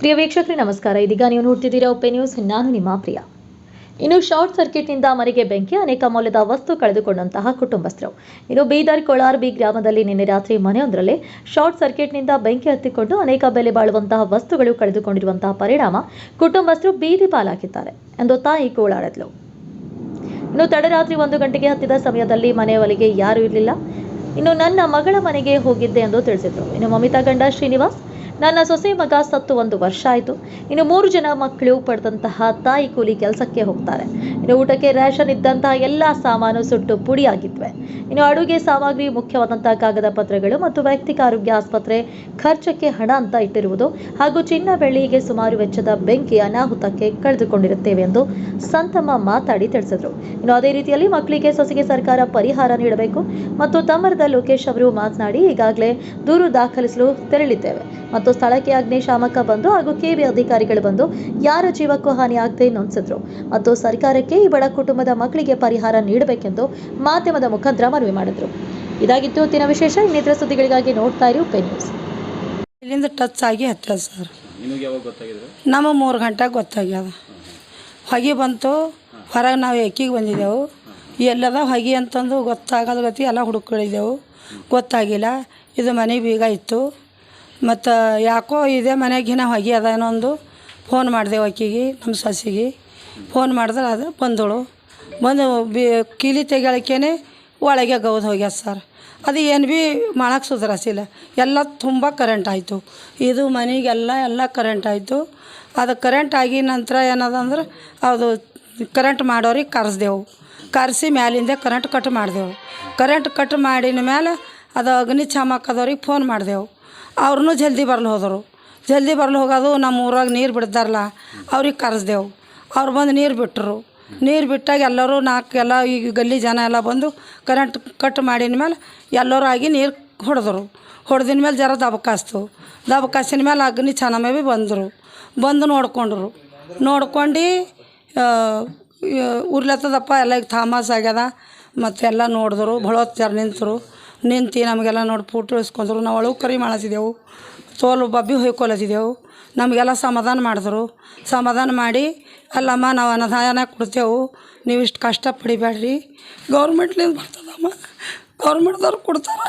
ಪ್ರಿಯ ವೀಕ್ಷಕರೇ, ನಮಸ್ಕಾರ. ಇದೀಗ ನೀವು ನೋಡ್ತಿದ್ದೀರಾ ಒಪ್ಪೆ ನ್ಯೂಸ್. ನಾನು ನಿಮ್ಮ ಪ್ರಿಯ. ಇನ್ನು ಶಾರ್ಟ್ ಸರ್ಕ್ಯೂಟ್ನಿಂದ ಮನೆಗೆ ಬೆಂಕಿ, ಅನೇಕ ಮೌಲ್ಯದ ವಸ್ತು ಕಳೆದುಕೊಂಡಂತಹ ಕುಟುಂಬಸ್ಥರು. ಇನ್ನು ಬೀದರ್ ಕೊಳಾರ್ ಬಿ ಗ್ರಾಮದಲ್ಲಿ ನಿನ್ನೆ ರಾತ್ರಿ ಮನೆಯೊಂದರಲ್ಲಿ ಶಾರ್ಟ್ ಸರ್ಕ್ಯೂಟ್ನಿಂದ ಬೆಂಕಿ ಹತ್ತಿಕೊಂಡು ಅನೇಕ ಬೆಲೆ ಬಾಳುವಂತಹ ವಸ್ತುಗಳು ಕಳೆದುಕೊಂಡಿರುವಂತಹ ಪರಿಣಾಮ ಕುಟುಂಬಸ್ಥರು ಬೀದಿ ಪಾಲಾಗಿದ್ದಾರೆ ಎಂದು ತಾಯಿ ಗೋಳಾಡಿದ್ಲು ಇನ್ನು ತಡರಾತ್ರಿ ಒಂದು ಗಂಟೆಗೆ ಹತ್ತಿದ ಸಮಯದಲ್ಲಿ ಮನೆ ಒಳಗೆ ಯಾರೂ ಇರಲಿಲ್ಲ. ಇನ್ನು ನನ್ನ ಮಗಳ ಮನೆಗೆ ಹೋಗಿದ್ದೆ ಎಂದು ತಿಳಿಸಿದ್ರು. ಇನ್ನು ಮಮಿತಾ ಗಂಡ ಶ್ರೀನಿವಾಸ್ ನನ್ನ ಸೊಸೆ ಮಗ ಸತ್ತು ಒಂದು ವರ್ಷ ಆಯಿತು. ಇನ್ನು ಮೂರು ಜನ ಮಕ್ಕಳು ಪಡೆದಂತಹ ತಾಯಿ ಕೂಲಿ ಕೆಲಸಕ್ಕೆ ಹೋಗ್ತಾರೆ. ಇನ್ನು ಊಟಕ್ಕೆ ರೇಷನ್ ಇದ್ದಂತಹ ಎಲ್ಲ ಸಾಮಾನು ಸುಟ್ಟು ಪುಡಿಯಾಗಿದ್ವೆ ಇನ್ನು ಅಡುಗೆ ಸಾಮಗ್ರಿ ಮುಖ್ಯವಾದಂತಹ ಕಾಗದ ಪತ್ರಗಳು ಮತ್ತು ವೈಯಕ್ತಿಕ ಆರೋಗ್ಯ ಆಸ್ಪತ್ರೆ ಖರ್ಚಕ್ಕೆ ಹಣ ಅಂತ ಇಟ್ಟಿರುವುದು ಹಾಗೂ ಚಿನ್ನ ಬೆಳ್ಳಿಗೆ ಸುಮಾರು ವೆಚ್ಚದ ಬೆಂಕಿ ಅನಾಹುತಕ್ಕೆ ಕಳೆದುಕೊಂಡಿರುತ್ತೇವೆ ಎಂದು ಸಂತಮ್ಮ ಮಾತಾಡಿ ತಿಳಿಸಿದ್ರು. ಇನ್ನು ಅದೇ ರೀತಿಯಲ್ಲಿ ಮಕ್ಕಳಿಗೆ ಸೊಸೆಗೆ ಸರ್ಕಾರ ಪರಿಹಾರ ನೀಡಬೇಕು ಮತ್ತು ತಮ್ಮರದ ಲೋಕೇಶ್ ಅವರು ಮಾತನಾಡಿ ಈಗಾಗಲೇ ದೂರು ದಾಖಲಿಸಲು ತೆರಳಿದ್ದೇವೆ. ಮತ್ತು ಸ್ಥಳಕ್ಕೆ ಅಗ್ನಿಶಾಮಕ ಬಂದು ಹಾಗೂ ಕೆಬಿ ಅಧಿಕಾರಿಗಳು ಬಂದು ಯಾರ ಜೀವಕ್ಕೂ ಹಾನಿ ಆಗದೆ ನೊಂದಿಸಿದ್ರು ಮತ್ತು ಸರ್ಕಾರಕ್ಕೆ ಈ ಬಡ ಕುಟುಂಬದ ಮಕ್ಕಳಿಗೆ ಪರಿಹಾರ ನೀಡಬೇಕೆಂದು ಮಾಧ್ಯಮದ ಮುಖಾಂತರ ಮನವಿ ಮಾಡಿದ್ರು. ಇದಾಗಿತ್ತು ದಿನ ವಿಶೇಷ. ಇನ್ನಿತರ ಸುದ್ದಿಗಳಿಗಾಗಿ ನೋಡ್ತಾ ಇರಿ ಉಪೆ ನ್ಯೂಸ್ ಇಲ್ಲಿಂದ ಟಚ್ ಆಗಿ ಹತ್ತಿರ ಸರ್. ನಿಮಗೆ ಯಾವಾಗ ಗೊತ್ತಾಗಿದ್ರೆ ನಮ್ಮ ಮೂರು ಗಂಟೆಗೆ ಗೊತ್ತಾಗ್ಯದ. ಹೊಗೆ ಬಂತು ಹೊರಗೆ ನಾವು ಎಕ್ಕಿಗೆ ಬಂದಿದ್ದೆವು. ಎಲ್ಲದ ಹೊಗೆ ಅಂತಂದು ಗೊತ್ತಾಗದ ಗತಿ ಎಲ್ಲ ಹುಡುಕಿದ್ದೆವು ಗೊತ್ತಾಗಿಲ್ಲ. ಇದು ಮನೆ ಬೀಗ ಇತ್ತು. ಮತ್ತು ಯಾಕೋ ಇದೇ ಮನೆಗಿನ ಹೊಗೆ ಅದ ಏನೋ ಒಂದು ಫೋನ್ ಮಾಡಿದೆವು ಆಕಿಗೆ ನಮ್ಮ ಸಸಿಗೆ. ಫೋನ್ ಮಾಡಿದ್ರೆ ಅದು ಬಂದಳು. ಬಂದು ಬಿ, ಕೀಲಿ ತೆಗಿಯಲಿಕ್ಕೇನೆ ಒಳಗೆ ಗೌದು ಹೋಗ್ಯದ ಸರ್ ಅದು ಏನು ಭೀ ಮಾಡಕ್ಕೆ ಸುಧಾರಿಸಿಲ್ಲ ಎಲ್ಲ ತುಂಬ ಕರೆಂಟ್ ಆಯಿತು. ಇದು ಮನೆಗೆಲ್ಲ ಎಲ್ಲ ಕರೆಂಟ್ ಆಯಿತು. ಅದು ಕರೆಂಟ್ ಆಗಿ ನಂತರ ಏನದಂದ್ರೆ ಅದು ಕರೆಂಟ್ ಮಾಡೋರಿಗೆ ಕರೆಸ್ದೆವು. ಕರೆಸಿ ಮ್ಯಾಲಿಂದ ಕರೆಂಟ್ ಕಟ್ ಮಾಡಿದೆವು. ಕರೆಂಟ್ ಕಟ್ ಮಾಡಿದ ಮೇಲೆ ಅದು ಅಗ್ನಿ ಚಾಮಕದವ್ರಿಗೆ ಫೋನ್ ಮಾಡಿದೆವು. ಅವ್ರೂ ಜಲ್ದಿ ಬರ್ಲಿ ಹೋದರು. ಜಲ್ದಿ ಬರಲು ಹೋಗೋದು ನಮ್ಮ ಊರಾಗ ನೀರು ಬಿಡ್ತಾರಲ್ಲ, ಅವ್ರಿಗೆ ಕರೆಸ್ದೆವು. ಅವ್ರು ಬಂದು ನೀರು ಬಿಟ್ಟರು ನೀರು ಬಿಟ್ಟಾಗ ಎಲ್ಲರೂ ನಾಲ್ಕು, ಎಲ್ಲ ಈಗ ಗಲ್ಲಿ ಜನ ಎಲ್ಲ ಬಂದು ಕರೆಂಟ್ ಕಟ್ ಮಾಡಿದ ಮೇಲೆ ಎಲ್ಲರೂ ಆಗಿ ನೀರು ಹೊಡೆದ್ರು. ಹೊಡೆದಿನ ಮೇಲೆ ಜರ ದಬಕಾಸ್ತು ದಬಕಾಸಿನ ಮೇಲೆ ಅಗ್ನಿ ಚೆನ್ನಮ್ಮ ಭೀ ಬಂದರು. ಬಂದು ನೋಡ್ಕೊಂಡ್ರು. ನೋಡ್ಕೊಂಡು ಉರ್ಲತ್ತದಪ್ಪ, ಎಲ್ಲ ಈಗ ಥಾಮಸ್ ಆಗ್ಯದ. ಮತ್ತೆಲ್ಲ ನೋಡಿದ್ರು ಬಹಳ ಜರ ನಿಂತರು. ನಿಂತು ನಮಗೆಲ್ಲ ನೋಡಿ ಫೋಟೋ ಇಸ್ಕೊಂಡ್ರು. ನಾವು ಒಳಗೆ ಕರಿ ಮಾಡತ್ತಿದ್ದೆವು ತೋಲು ಬಬ್ಬಿ ಹೊಯ್ಕೊಳತ್ತಿದ್ದೆವು ನಮಗೆಲ್ಲ ಸಮಾಧಾನ ಮಾಡಿದ್ರು. ಸಮಾಧಾನ ಮಾಡಿ, ಅಲ್ಲಮ್ಮ, ನಾವು ಅನುದಾನ ಕೊಡ್ತೇವೆ. ನೀವು ಇಷ್ಟು ಕಷ್ಟ ಪಡಿಬೇಡ್ರಿ ಗೌರ್ಮೆಂಟ್ಲಿಂದ ಬರ್ತದಮ್ಮ. ಗೌರ್ಮೆಂಟ್ದವ್ರು ಕೊಡ್ತಾರ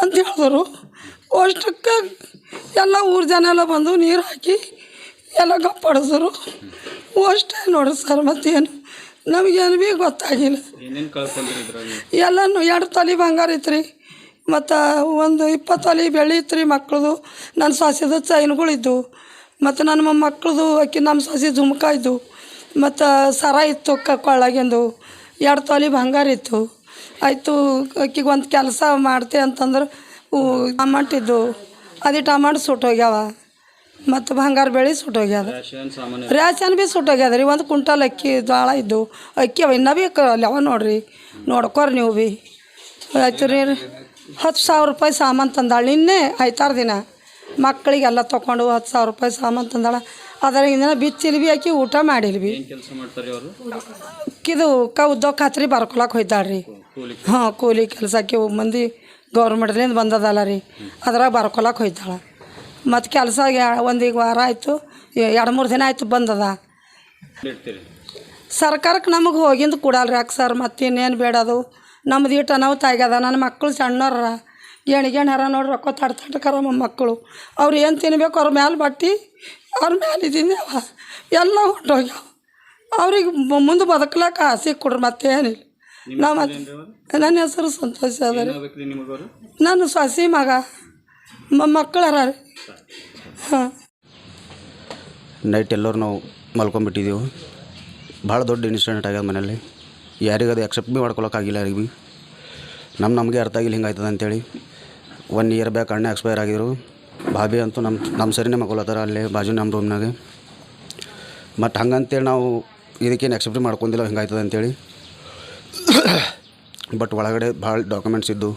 ಅಂತ ಹೇಳಿದ್ರು. ಅಷ್ಟಕ್ಕೆ ಎಲ್ಲ ಊರು ಜನ ಎಲ್ಲ ಬಂದು ನೀರು ಹಾಕಿ ಎಲ್ಲ ಗಪ್ಪಡಿಸಿದ್ರು ಅಷ್ಟೇ ನೋಡ್ರಿ ಸರ್ ಮತ್ತೇನು. ನಮಗೇನು ಭೀ ಗೊತ್ತಾಗಿಲ್ಲ. ಏನೇನು ಕಳ್ಕೊಂಡ್ರಿ ಇದ್ರಾಗ ಎಲ್ಲನೂ ಎರಡು ತೊಲೆ ಬಂಗಾರ ಐತ್ರಿ. ಮತ್ತು ಒಂದು ಇಪ್ಪತ್ತು ತೊಲೆ ಬೆಳ್ಳಿ ಇತ್ತು ಮಕ್ಳದು. ನನ್ನ ಸೊಸೆದು ಚೈನ್ಗಳಿದ್ದು ಮತ್ತು ನನ್ನ ಮೊಮ್ಮಕ್ಳದು ಅಕ್ಕಿ ನಮ್ಮ ಸೊಸೆ ಜುಮ್ಕ ಇದ್ದು ಮತ್ತು ಸರ ಇತ್ತು ಕ ಕೊಳ್ಳಾಗಿಂದು. ಎರಡು ತೊಲೆ ಬಂಗಾರ ಇತ್ತು. ಆಯಿತು ಅಕ್ಕಿಗೆ ಒಂದು ಕೆಲಸ ಮಾಡ್ತೆ ಅಂತಂದ್ರೆ ಟಮಾಟಿದ್ದು ಅದೇ ಟಮಾಟ ಸುಟ್ಟೋಗ್ಯಾವ ಮತ್ತು ಬಂಗಾರ ಬೆಳೆ ಸುಟ್ಟೋಗ್ಯದ. ರೇಷನ್ ಭೀ ಸುಟ್ಟೋಗ್ಯದ ರೀ ಒಂದು ಕುಂಟಲ್ ಅಕ್ಕಿ ಜ್ವಾಳ ಇದ್ದು ಅಕ್ಕಿ ಅವ ಇನ್ನೂ ಭೀ ಅವ ನೋಡ್ರಿ ನೋಡ್ಕೋರಿ ನೀವು ಭೀ ಆಯ್ತು ರೀ ಹತ್ತು ಸಾವಿರ ರೂಪಾಯಿ ಸಾಮಾನು ತಂದಾಳೆ ನಿನ್ನೆ ಐತಾರು ದಿನ ಮಕ್ಕಳಿಗೆಲ್ಲ ತೊಗೊಂಡು ಹತ್ತು ಸಾವಿರ ರೂಪಾಯಿ ಸಾಮಾನು ತಂದಾಳ. ಅದರ ಹಿಂದಿನ ಬಿಚ್ಚಿಲ್ ಭೀ ಆಕಿ ಊಟ ಮಾಡಿಲ್ಲ ಭೀ ಇದು ಕ ಉದ್ಯೋಗ ಖಾತ್ರಿ ಬರ್ಕೊಳಕ್ಕೆ ಹೋಯ್ತಾಳ್ರಿ ರೀ. ಹಾಂ ಕೂಲಿ ಕೆಲಸಕ್ಕೆ ಮಂದಿ ಗೌರ್ಮೆಂಟ್ಲಿಂದ ಬಂದದಲ್ಲ ರೀ ಅದ್ರಾಗ ಬರ್ಕೊಳಕ್ಕೆ ಹೋಯ್ತಾಳೆ. ಮತ್ತು ಕೆಲಸ ಒಂದು ಈಗ ವಾರ ಆಯಿತು ಎರಡು ಮೂರು ದಿನ ಆಯಿತು ಬಂದದ. ಸರ್ಕಾರಕ್ಕೆ ನಮಗೆ ಹೋಗಿಂದು ಕೊಡಲ್ರಿ ಯಾಕೆ ಸರ್? ಮತ್ತಿನ್ನೇನು ಬೇಡದು ನಮ್ದು ಇಟ್ಟು ನಾವು ಆಗ್ಯದ ನನ್ನ ಮಕ್ಕಳು ಸಣ್ಣವ್ರ ಗೇಣಿ ಹರ ನೋಡಿ ರೊಕ್ಕ ತಡ್ ತಡ್ಕರ ಮಕ್ಕಳು. ಅವ್ರು ಏನು ತಿನ್ಬೇಕು ಅವ್ರ ಮ್ಯಾಲೆ ಬಟ್ಟಿ ಅವ್ರ ಮ್ಯಾಲೆ ಇದ್ದೀನಿ ಅವ. ಎಲ್ಲ ಹೊಂಟೋಗ್ಯಾವ. ಅವ್ರಿಗೆ ಮುಂದೆ ಬದುಕ್ಲಕ್ಕ ಆಸೆ ಕೊಡ್ರಿ ಮತ್ತೇನಿಲ್ಲ ನಾವು ಮತ್ತೆ ನನ್ನ ಹೆಸರು ಸಂತೋಷ ಅದ ರೀ. ಏನಾಗಬೇಕ್ರಿ ನಿಮಗವರು ನಾನು ಸೊಸಿ ಮಗ. ಮಕ್ಕಳರ ರೀ. ಹಾಂ. ನೈಟ್ ಎಲ್ಲರೂ ನಾವು ಮಲ್ಕೊಂಬಿಟ್ಟಿದ್ದೆವು ಭಾಳ ದೊಡ್ಡ ಇನ್ಸಿಡೆಂಟ್ ಆಗ್ಯದ ಮನೇಲಿ ಅದು ಎಕ್ಸೆಪ್ಟ್ ಭೀ ಮಾಡ್ಕೊಳಕ್ಕಾಗಿಲ್ಲ ಯಾರಿಗೆ ಭೀ ನಮ್ಮ ನಮಗೆ ಅರ್ಥ ಆಗಿಲ್ಲ ಹಿಂಗಾಯ್ತದ ಅಂತೇಳಿ. ಒನ್ ಇಯರ್ ಬ್ಯಾಕ್ ಅಣ್ಣ ಎಕ್ಸ್ಪೈರ್ ಆಗಿದ್ರು. ಭಾಬಿ ಅಂತೂ ನಮ್ಮ ನಮ್ಮ ಸರಿನೇ ಮಕ್ಕೊಳತ್ತಾರ ಅಲ್ಲಿ ಬಾಜು ನಮ್ಮ ರೂಮ್ನಾಗೆ ಮತ್ತು ಹಂಗಂತೇಳಿ ನಾವು ಇದಕ್ಕೇನು ಎಕ್ಸೆಪ್ಟ್ ಮಾಡ್ಕೊಂಡಿಲ್ಲ, ಹಿಂಗಾಯ್ತದ ಅಂತೇಳಿ. ಬಟ್ ಒಳಗಡೆ ಭಾಳ ಡಾಕ್ಯುಮೆಂಟ್ಸ್ ಇದ್ದು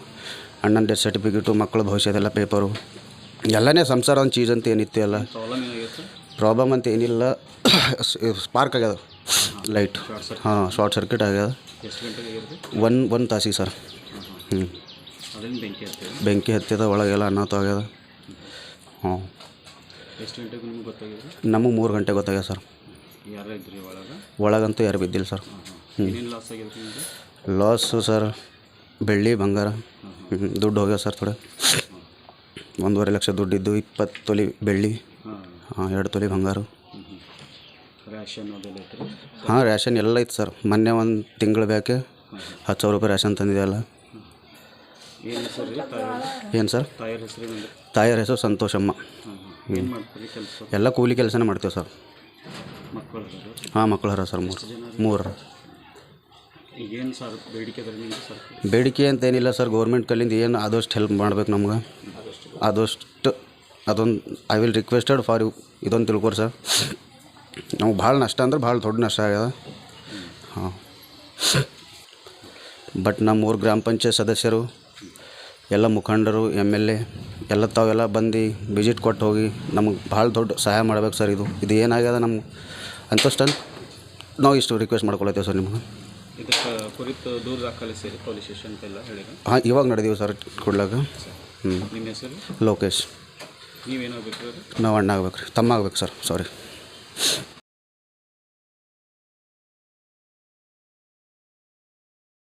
ಅಣ್ಣನ ಡೆತ್ ಸರ್ಟಿಫಿಕೇಟು ಮಕ್ಕಳ ಭವಿಷ್ಯದೆಲ್ಲ ಪೇಪರು ಎಲ್ಲನೇ ಸಂಸಾರ ಒಂದು ಚೀಸ್ ಅಂತ ಏನಿತ್ತು ಎಲ್ಲ. ಪ್ರಾಬ್ಲಮ್ ಅಂತ ಏನಿಲ್ಲ. ಸ್ಪಾರ್ಕ್ ಆಗ್ಯದ. ಲೈಟ್ ಹಾಂ ಶಾರ್ಟ್ ಸರ್ಕ್ಯೂಟ್ ಆಗ್ಯದ. ಒನ್ ಒನ್ ಒಂದು ತಾಸಿಗೆ ಸರ್ ಹ್ಞೂ ಬೆಂಕಿ ಹತ್ತಿದ ಒಳಗೆಲ್ಲ ಅನ್ನತ ಆಗ್ಯದ. ಹಾಂ ನಿಮ್ಗೆ ಮೂರು ಗಂಟೆ ಗೊತ್ತಾಗ್ಯದ ಸರ್ ಒಳಗಂತೂ ಯಾರು ಬಿದ್ದಿಲ್ಲ ಸರ್ ಹ್ಞೂ ಲಾಸು ಸರ್ ಬೆಳ್ಳಿ ಬಂಗಾರ ದುಡ್ಡು ಹೋಗ್ಯಾವ ಸರ್ ಥೋಡೆ. ಒಂದೂವರೆ ಲಕ್ಷ ದುಡ್ಡಿದ್ದು ಇಪ್ಪತ್ತು ತೊಲಿ ಬೆಳ್ಳಿ ಹಾಂ. ಎರಡು ತೊಲಿ ಬಂಗಾರ. ಹಾಂ ರ್ಯಾಷನ್ ಎಲ್ಲ ಇತ್ತು ಸರ್. ಮೊನ್ನೆ ಒಂದು ತಿಂಗಳು ಬೇಕೆ ಹತ್ತು ಸಾವಿರ ರೂಪಾಯಿ ರ್ಯಾಷನ್ ತಂದಿದೆಯಲ್ಲ ಏನು ಸರ್? ತಾಯರ ಹೆಸರು ಸಂತೋಷಮ್ಮ. ಎಲ್ಲ ಕೂಲಿ ಕೆಲಸನೇ ಮಾಡ್ತೇವೆ ಸರ್. ಹಾಂ ಮಕ್ಕಳು ಹರ ಸರ್ ಮೂರು. ಮೂರು. ಸರ್ ಬೇಡಿಕೆ ಅಂತ ಏನಿಲ್ಲ ಸರ್? ಗೌರ್ಮೆಂಟ್ ಕಲ್ಲಿಂದ ಏನು ಆದಷ್ಟು ಹೆಲ್ಪ್ ಮಾಡ್ಬೇಕು ನಮ್ಗೆ. ಆದಷ್ಟು ಅದೊಂದು I will requested for you ಇದೊಂದು ತಿಳ್ಕೊರಿ ಸರ್. ನಮ್ಗೆ ಭಾಳ ನಷ್ಟ ಅಂದ್ರೆ ಭಾಳ ದೊಡ್ಡ ನಷ್ಟ ಆಗ್ಯದ. ಹಾಂ. ಬಟ್ ನಮ್ಮೂರು ಗ್ರಾಮ ಪಂಚಾಯತ್ ಸದಸ್ಯರು, ಎಲ್ಲ ಮುಖಂಡರು ಎಂ ಎಲ್ ಎ ಎಲ್ಲ ತಾವೆಲ್ಲ ಬಂದು ವಿಸಿಟ್ ಕೊಟ್ಟು ಹೋಗಿ ನಮಗೆ ಭಾಳ ದೊಡ್ಡ ಸಹಾಯ ಮಾಡ್ಬೇಕು ಸರ್ ಇದು. ಇದು ಏನಾಗ್ಯದ ನಮ್ಗೆ? ಅಂತಷ್ಟು ನಾವು ಇಷ್ಟು ರಿಕ್ವೆಸ್ಟ್ ಮಾಡ್ಕೊಳತ್ತೇವೆ ಸರ್ ನಿಮ್ಗೆ. ಇದಕ್ಕೆ ಕುರಿತು ದೂರ ದಾಖಲಿಸಿರಿ ಪೊಲೀಸ್ ಸ್ಟೇಷನ್ ಎಲ್ಲ ಹೇಳಿದ್ರು ಹಾಂ ಇವಾಗ ನಡೆದೀವಿ ಸರ್ ಕೊಡ್ಲಾಗ. ಹ್ಞೂ ನಿಮ್ಮ ಹೆಸರು? ಲೋಕೇಶ್. ನೀವೇನಾಗಬೇಕು ನಾವು ಅಣ್ಣ ಆಗ್ಬೇಕು ರೀ ತಮ್ಮ ಆಗ್ಬೇಕು ಸರ್ ಸಾರಿ